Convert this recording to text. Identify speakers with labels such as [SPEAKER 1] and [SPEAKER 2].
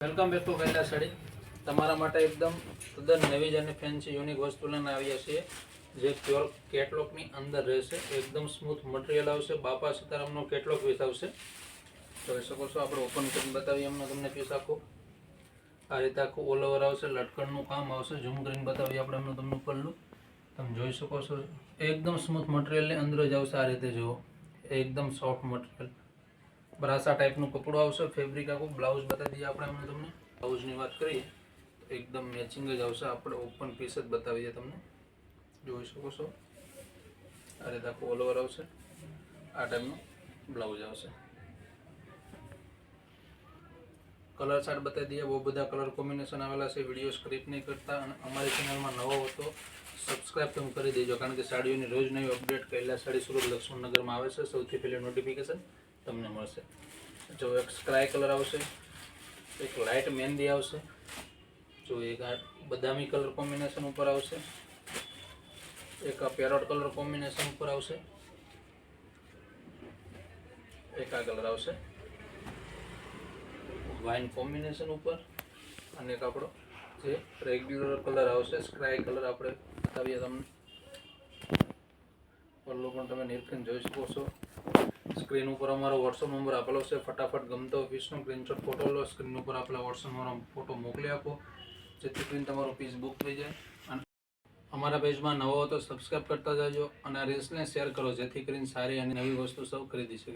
[SPEAKER 1] Welcome back to Kaila sari. તમારા માટે એકદમ તદ્દન નવી જ અને ફેન્સી યુનિક વસ્તુ લઈને આવ્યા છીએ, જે પ્યોર કેટલોગની અંદર રહેશે. એકદમ સ્મૂથ મટીરિયલ આવશે. બાપા સીતારામનો કેટલોગ પીસ આવશે. જોઈ શકો છો, આપણે ઓપન કરીને બતાવીએ. એમનો તમને પીસ આખું. આ રીતે આખું ઓલ ઓવર આવશે. લટકણનું કામ આવશે. ઝૂમ કરીને બતાવીએ આપણે એમનું તમને પલ્લું તમે જોઈ શકો છો. એકદમ સ્મૂથ મટીરિયલની અંદર જ આવશે આ રીતે, જુઓ. એકદમ સોફ્ટ મટીરિયલ બ્રાસા ટાઈપનું કપડું આવશે ફેબ્રિક આખું બ્લાઉઝ બતાવી દઈએ આપણે હમણાં તમને. બ્લાઉઝની વાત કરીએ, તો એકદમ મેચિંગ જ આવશે. આપણે ઓપન પીસ જ બતાવીએ તમને. જોઈ શકો છો. આ રીતે આખું ઓલ આવશે. આ ટાઈપનું બ્લાઉઝ આવશે. કલર ચાર્ટ બતાવી દઈએ. બહુ બધા કલર કોમ્બિનેશન આવેલા છે. વીડિયો સ્ક્રિપ્ટ નહીં કરતા. અને અમારી ચેનલમાં નવો હો તો સબસ્ક્રાઈબ તમે કરી દેજો. કારણ કે સાડીઓની રોજ નવી અપડેટ કૈલાસ સાડી સુરત લક્ષ્મણનગરમાં આવે છે. સૌથી પહેલી નોટિફિકેશન તમને મળશે. જો એક સ્કાય કલર આવશે, એક લાઇટ મહેંદી આવશે, જો એક બદામી કલર કોમ્બિનેશન ઉપર આવશે, એક આ પેરોટ કલર કોમ્બિનેશન ઉપર આવશે, એક આ કલર આવશે. વાઇન કોમ્બિનેશન ઉપર અને એક આપણો જે રેગ્યુલર કલર આવશે સ્કાય કલર આપણે બતાવીએ તમને. પલ્લો પણ તમે નિરખીને જોઈ શકો છો. સ્ક્રીન ઉપર અમારો વોટ્સઅપ નંબર આપેલો છે. ફટાફટ ગમતો પીસનો સ્ક્રીનશોટ ફોટો લો સ્ક્રીન ઉપર આપેલા વોટ્સઅપ નંબર ફોટો મોકલી આપો. જેથી કરીને તમારો પીસ બુક થઈ જાય. અને અમારા પેજમાં નવો તો સબસ્ક્રાઈબ કરતા જાજો અને આ રીલ્સને શેર કરો, જેથી કરીને સારી અને નવી વસ્તુ સૌ ખરીદી શકે.